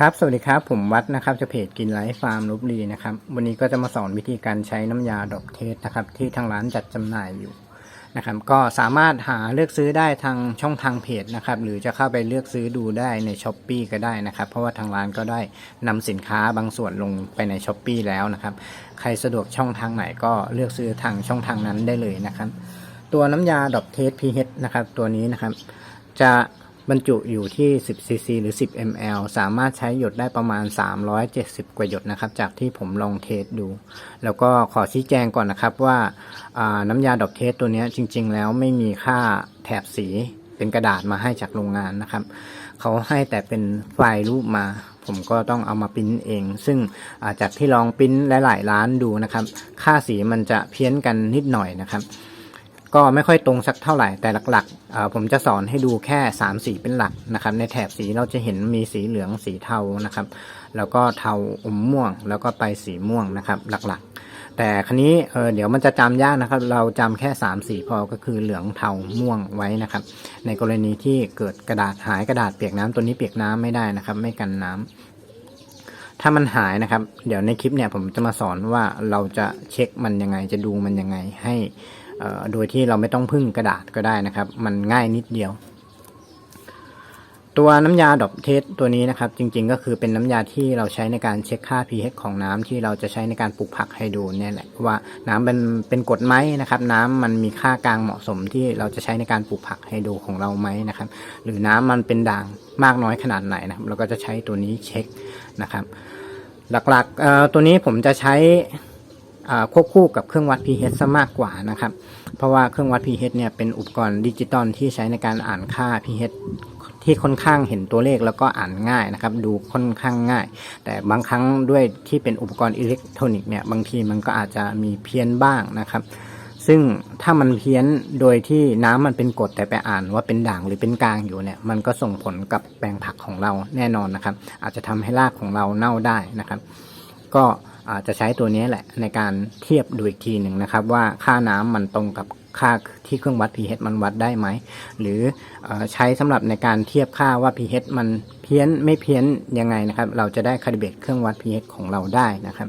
ครับ สวัสดีครับ ผมวัดนะครับจะเพจกินไลฟ์ฟาร์มลบบุรีนะครับ วันนี้ก็จะมาสอนวิธีการใช้น้ำยาดอกเทสนะครับ ที่ทางร้านจัดจำหน่ายอยู่นะครับ ก็สามารถหาเลือกซื้อได้ทางช่องทางเพจนะครับ หรือจะเข้าไปเลือกซื้อดูได้ในช้อปปีก็ได้นะครับ เพราะว่าทางร้านก็ได้นำสินค้าบางส่วนลงไปในช้อปปีแล้วนะครับ ใครสะดวกช่องทางไหนก็เลือกซื้อทางช่องทางนั้นได้เลยนะครับ ตัวน้ำยาดอกเทส pH นะครับ ตัวนี้นะครับ จะ บรรจุอยู่ที่ 10 cc หรือ 10 ml สามารถใช้หยดได้ประมาณ 370 กว่าหยดนะครับ จากที่ผมลองเทสดู แล้วก็ขอชี้แจงก่อนนะครับว่าาน้ำยาดอกเทสตัวนี้จริง ๆ แล้วไม่มีค่าแถบสีเป็นกระดาษมาให้จากโรงงานนะครับ เขาให้แต่เป็นไฟล์รูปมา ผมก็ต้องเอามาปริ้นเอง ซึ่งอาจากที่ลองปริ้นหลายๆร้านดูนะครับ ค่าสีมันจะเพี้ยนกันนิดหน่อยนะครับ ก็ไม่ค่อยตรงสักเท่าไหร่แต่หลักๆ ผมจะสอนให้ดูแค่ 3 สีเป็นหลักนะครับ ในแถบสีเราจะเห็นมีสีเหลืองสีเทานะครับ แล้วก็เทาอมม่วง แล้วก็ไปสีม่วงนะครับ หลักๆ แต่ครั้นี้เเดี๋ยวมันจะจำยากนะครับ เราจำแค่ 3 สีพอก็คือเหลืองเทาม่วงไว้นะครับ ในกรณีที่เกิดกระดาษหายกระดาษเปียกน้ำตัวนี้เปียกน้ำไม่ได้นะครับ ไม่กันน้ำถ้ามันหายนะครับ เดี๋ยวในคลิปเนี่ยผมจะมาสอนว่าเราจะเช็คมันยังไงจะดูมันยังไงให้ โดยที่เราไม่ต้องพึ่งกระดาษก็ได้นะครับ มันง่ายนิดเดียว ตัวน้ำยาดอกเทสตัวนี้นะครับ จริงๆก็คือเป็นน้ำยาที่เราใช้ในการเช็คค่า pH ของน้ำที่เราจะใช้ในการปลูกผักให้ดูเนี่ยแหละว่าน้ำเป็นเป็นกรดไหมนะครับ น้ำมันมีค่ากลางเหมาะสมที่เราจะใช้ในการปลูกผักให้ดูของเราไหมนะครับ หรือน้ำมันเป็นด่างมากน้อยขนาดไหนนะครับ เราก็จะใช้ตัวนี้เช็คนะครับ หลักๆตัวนี้ผมจะใช้ ควบคู่กับเครื่องวัด pH ซะมากกว่านะครับ เพราะว่าเครื่องวัด pH เนี่ยเป็นอุปกรณ์ดิจิตอลที่ใช้ในการอ่านค่า pH ที่ค่อนข้างเห็นตัวเลขแล้วก็อ่านง่ายนะครับ ดูค่อนข้างง่าย แต่บางครั้งด้วยที่เป็นอุปกรณ์อิเล็กทรอนิกส์เนี่ยบางทีมันก็อาจจะมีเพี้ยนบ้างนะครับ ซึ่งถ้ามันเพี้ยนโดยที่น้ำมันเป็นกรดแต่ไปอ่านว่าเป็นด่างหรือเป็นกลางอยู่เนี่ย มันก็ส่งผลกับแปลงผักของเราแน่นอนนะครับ อาจจะทำให้รากของเราเน่าได้นะครับ ก็ จจะใช้ตัวนี้แหละในการเทียบดูอีกทีหนึ่งนะครับ ว่าค่าน้ำมันตรงกับค่าที่เครื่องวัด pH มันวัดได้ไหม หรืออใช้สำหรับในการเทียบค่าว่า pH มันเพี้ยนไม่เพี้ยนยังไงนะครับ เราจะได้คาลิเบรตเครื่องวัด pH ของเราได้นะครับ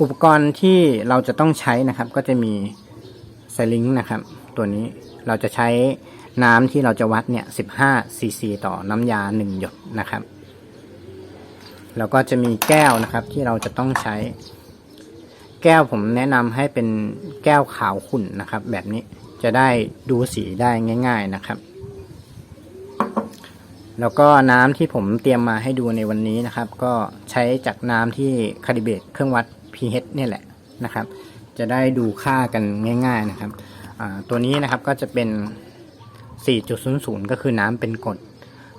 อุปกรณ์ที่เราจะต้องใช้นะครับก็จะมีไซลิงนะครับ ตัวนี้เราจะใช้น้ำที่เราจะวัดเนี่ย 15 cc ต่อน้ำยา 1 หยดนะครับ แล้วก็จะมีแก้วนะครับที่เราจะต้องใช้ แก้วผมแนะนำให้เป็นแก้วขาวขุ่นนะครับ แบบนี้จะได้ดูสีได้ง่าย ๆนะครับ แล้วก็น้ำที่ผมเตรียมมาให้ดูในวันนี้นะครับ ก็ใช้จากน้ำที่คาลิเบตเครื่องวัด pH เนี่ยแหละนะครับ จะได้ดูค่ากันง่าย ๆนะครับตัวนี้นะครับก็จะเป็น 4.00 ก็คือน้ำเป็นกรด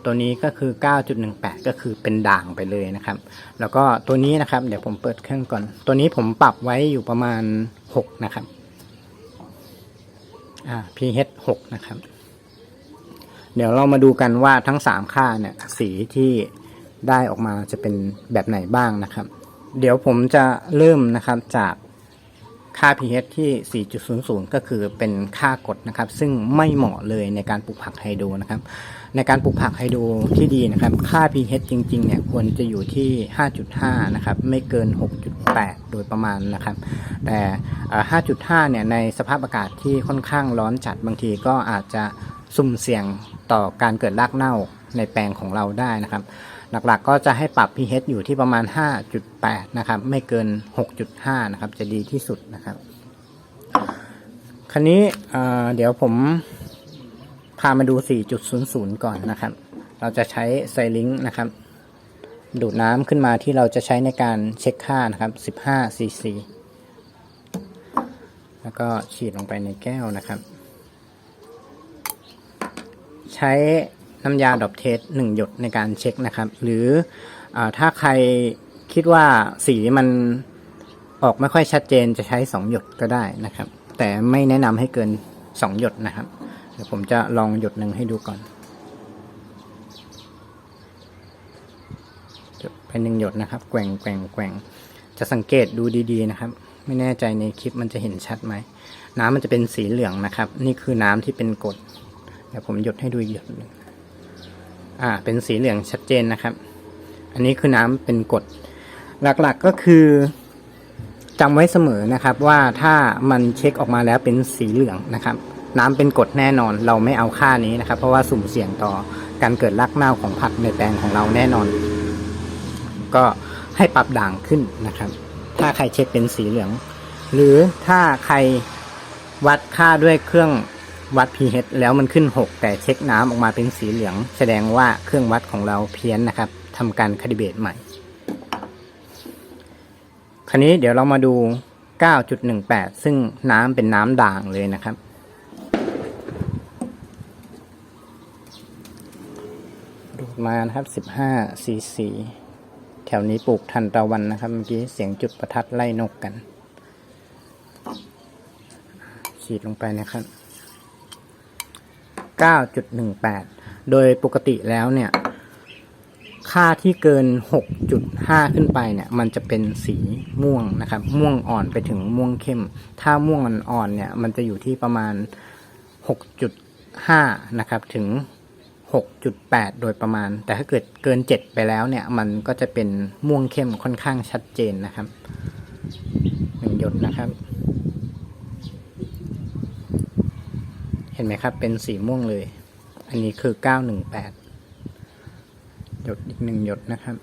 ตัวนี้ก็คือ 9.18 ก็คือเป็นด่างไปเลยนะครับ แล้วก็ตัวนี้นะครับ เดี๋ยวผมเปิดเครื่องก่อน ตัวนี้ผมปรับไว้อยู่ประมาณ 6 นะครับ อ่า pH 6 นะครับ เดี๋ยวเรามาดูกันว่าทั้ง 3 ค่าเนี่ย สีที่ได้ออกมาจะเป็นแบบไหนบ้างนะครับ เดี๋ยวผมจะเริ่มนะครับจากค่า pH ที่ 4.00 ก็คือเป็นค่ากดนะครับ ซึ่งไม่เหมาะเลยในการปลูกผักไฮโดรนะครับ ในการปลูกผักไฮโดรที่ดีนะครับ ค่า pH จริงๆเนี่ยควรจะอยู่ที่ 5.5 นะครับ ไม่เกิน 6.8 โดยประมาณนะครับ แต่ 5.5 เนี่ยในสภาพอากาศที่ค่อนข้างร้อนจัดบางทีก็อาจจะสุ่มเสี่ยงต่อการเกิดรากเน่าในแปลงของเราได้นะครับ หลักๆก็จะให้ปรับ pH อยู่ที่ประมาณ 5.8 นะครับ ไม่เกิน 6.5 นะครับ จะดีที่สุดนะครับ คราวนี้เเดี๋ยวผม พามาดู 4.00 ก่อนนะครับ เราจะใช้ไซลิงนะครับ ดูดน้ำขึ้นมาที่เราจะใช้ในการเช็คค่านะครับ 15 cc แล้วก็ฉีดลงไปในแก้วนะครับ ใช้น้ำยาดอกเทสหนึ่งหยดในการเช็คนะครับ หรืออถ้าใครคิดว่าสีมันออกไม่ค่อยชัดเจนจะใช้สองหยดก็ได้นะครับ แต่ไม่แนะนำให้เกินสองหยดนะครับ ดี๋ยวผมจะลองหยดหนึ่งให้ดูก่อนหยดไปหนึ่งหยดนะครับ แกว่งแกว่งแกว่งจะสังเกตดูดีๆนะครับ ไม่แน่ใจในคลิปมันจะเห็นชัดไหม น้ำมันจะเป็นสีเหลืองนะครับ นี่คือน้ำที่เป็นกรดเดี๋ยวผมหยดให้ดูหยดหนึ่งอ่า เป็นสีเหลืองชัดเจนนะครับ อันนี้คือน้ำเป็นกรดหลักๆก็คือจำไว้เสมอนะครับว่าถ้ามันเช็คออกมาแล้วเป็นสีเหลืองนะครับ น้ำเป็นกรดแน่นอน เราไม่เอาค่านี้นะครับ เพราะว่าสุ่มเสี่ยงต่อการเกิดรากเน่าของผักในแปลงของเราแน่นอน ก็ให้ปรับด่างขึ้นนะครับ ถ้าใครเช็คเป็นสีเหลือง หรือถ้าใครวัดค่าด้วยเครื่องวัด pH แล้วมันขึ้น 6 แต่เช็คน้ำออกมาเป็นสีเหลือง แสดงว่าเครื่องวัดของเราเพี้ยนนะครับทำการคาลิเบตใหม่ คราวนี้เดี๋ยวเรามาดู 9.18 ซึ่งน้ำเป็นน้ำด่างเลยนะครับ ดูด มานะครับ15 cc แถวนี้ปลูกทันตะวันนะครับ เมื่อกี้เสียงจุดประทัดไล่นกกัน ฉีดลงไปนะครับ9.18โดยปกติแล้วเนี่ย ค่าที่เกิน6.5ขึ้นไปเนี่ย มันจะเป็นสีม่วงนะครับ ม่วงอ่อนไปถึงม่วงเข้ม ถ้าม่วงอ่อนๆเนี่ย มันจะอยู่ที่ประมาณ6.5นะครับ ถึง 6.8 โดยประมาณ แต่ถ้าเกิดเกิน 7 ไปแล้วเนี่ย มันก็จะเป็นม่วงเข้มค่อนข้างชัดเจนนะครับหนึ่งหยดนะครับ เห็นไหมครับ เป็นสีม่วงเลย อันนี้คือ 918 หยดอีกหนึ่งหยดนะครับ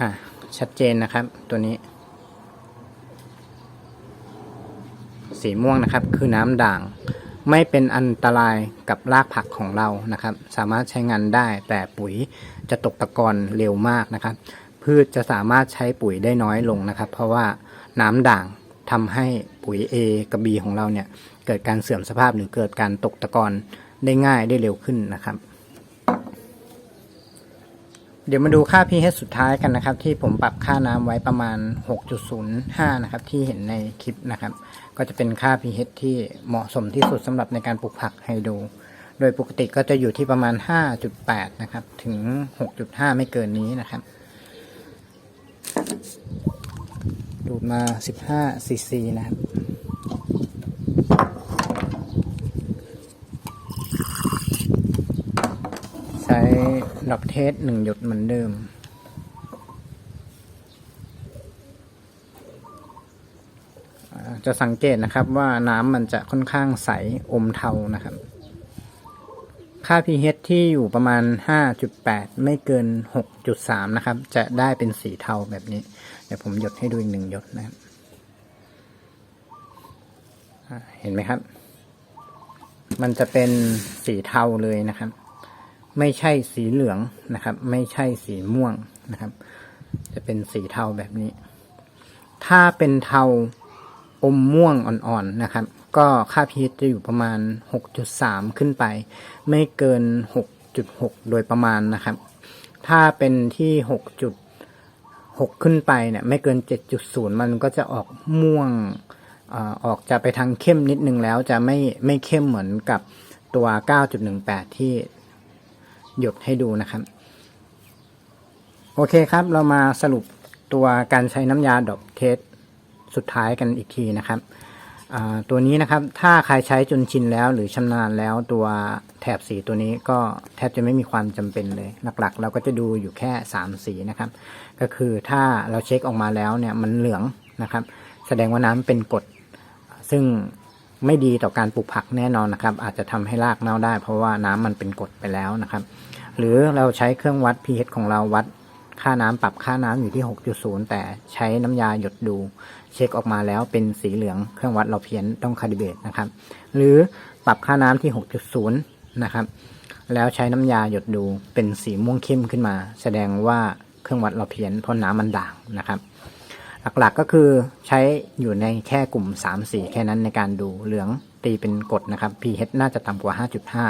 อะ ชัดเจนนะครับ ตัวนี้ สีม่วงนะครับ คือน้ำด่าง ไม่เป็นอันตรายกับรากผักของเรานะครับ สามารถใช้งานได้ แต่ปุ๋ยจะตกตะกอนเร็วมากนะครับ พืชจะสามารถใช้ปุ๋ยได้น้อยลงนะครับ เพราะว่าน้ำด่างทำให้ปุ๋ย A กับ B ของเราเนี่ยเกิดการเสื่อมสภาพหรือเกิดการตกตะกอนได้ง่ายได้เร็วขึ้นนะครับ เดี๋ยวมาดูค่า pH สุดท้ายกันนะครับ ที่ผมปรับค่าน้ำไว้ประมาณ 6.05 นะครับ ที่เห็นในคลิปนะครับ ก็จะเป็นค่า pH ที่เหมาะสมที่สุดสำหรับในการปลูกผักไฮโดรโดยปกติก็จะอยู่ที่ประมาณ 5.8 นะครับ ถึง 6.5 ไม่เกินนี้นะครับ ดูดมา 15 cc นะครับ ใช้ ดอกเทสหนึ่งหยดเหมือนเดิม จะสังเกตนะครับว่าน้ำมันจะค่อนข้างใสอมเทานะครับ ค่า pH ที่อยู่ประมาณ 5.8 ไม่เกิน 6.3 นะครับ จะได้เป็นสีเทาแบบนี้ เดี๋ยวผมหยดให้ดูอีกหนึ่งหยดนะครับเห็นไหมครับ มันจะเป็นสีเทาเลยนะครับ ไม่ใช่สีเหลืองนะครับ ไม่ใช่สีม่วงนะครับ จะเป็นสีเทาแบบนี้ ถ้าเป็นเทาอมม่วงอ่อนๆนะครับ ก็ค่า pH จะอยู่ประมาณ 6.3 ขึ้นไป ไม่เกิน 6.6 โดยประมาณนะครับ ถ้าเป็นที่ 6.6 ขึ้นไปเนี่ย ไม่เกิน 7.0 มันก็จะออกม่วงอ่อออกจะไปทางเข้มนิดนึงแล้วจะไม่ไม่เข้มเหมือนกับตัว 9.18 ที่ หยดให้ดูนะครับ โอเคครับเรามาสรุปตัวการใช้น้ำยาดอกเทสสุดท้ายกันอีกทีนะครับตัวนี้นะครับถ้าใครใช้จนชินแล้วหรือชำนาญแล้วตัวแถบสีตัวนี้ก็แทบจะไม่มีความจำเป็นเลย หลักๆ เราก็จะดูอยู่แค่ 3 สีนะครับ ก็คือถ้าเราเช็คออกมาแล้วเนี่ยมันเหลืองนะครับ แสดงว่าน้ำเป็นกรดซึ่ง ไม่ดีต่อการปลูกผักแน่นอนนะครับ อาจจะทำให้รากเน่าได้ เพราะว่าน้ำมันเป็นกรดไปแล้วนะครับ หรือเราใช้เครื่องวัด pH ของเราวัดค่าน้ำปรับค่าน้ำอยู่ที่ 6.0 แต่ใช้น้ำยาหยดดู เช็คออกมาแล้วเป็นสีเหลืองเครื่องวัดเราเพี้ยนต้องคาลิเบตนะครับ หรือปรับค่าน้ำที่ 6.0 นะครับ แล้วใช้น้ำยาหยดดูเป็นสีม่วงเข้มขึ้นมา แสดงว่าเครื่องวัดเราเพี้ยนเพราะน้ำมันด่างนะครับ หลักๆก็คือใช้อยู่ในแค่กลุ่ม 3 สีแค่นั้นในการดูเหลืองตีเป็นกรดนะครับ pH น่าจะต่ำกว่า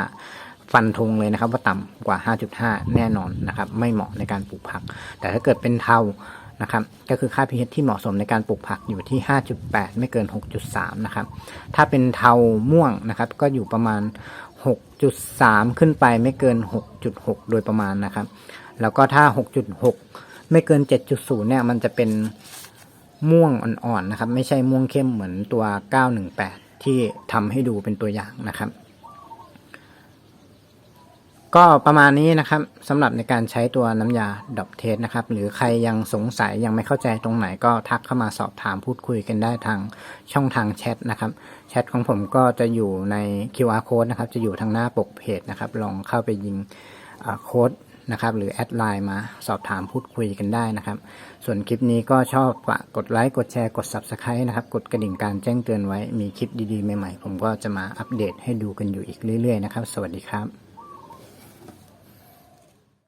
5.5 ฟันธงเลยนะครับ ว่าต่ำกว่า 5.5 แน่นอนนะครับ ไม่เหมาะในการปลูกผัก แต่ถ้าเกิดเป็นเทานะครับก็คือค่า pH ที่เหมาะสมในการปลูกผักอยู่ที่ 5.8 ไม่เกิน 6.3 นะครับ ถ้าเป็นเทาม่วงนะครับ ก็อยู่ประมาณ 6.3 ขึ้นไปไม่เกิน 6.6 โดยประมาณนะครับ แล้วก็ถ้า 6.6 ไม่เกิน 7.0 เนี่ย มันจะเป็น ม่วงอ่อนๆนะครับ ไม่ใช่ม่วงเข้มเหมือนตัว 918 ที่ทำให้ดูเป็นตัวอย่างนะครับ ก็ประมาณนี้นะครับสำหรับในการใช้ตัวน้ำยาดอกเทสนะครับ หรือใครยังสงสัยยังไม่เข้าใจตรงไหนก็ทักเข้ามาสอบถามพูดคุยกันได้ทางช่องทางแชทนะครับแชทของผมก็จะอยู่ใน QR code นะครับ จะอยู่ทางหน้าปกเพจนะครับ ลองเข้าไปยิงอ่าโค้ด นะครับ หรือแอดไลน์มาสอบถามพูดคุยกันได้นะครับ ส่วนคลิปนี้ก็ชอบกกดไลค์กดแชร์กด Subscribe นะครับ กดกระดิ่งการแจ้งเตือนไว้มีคลิปดีๆใหม่ๆ ผมก็จะมาอัปเดตให้ดูกันอยู่อีกเรื่อยๆนะครับ สวัสดีครับ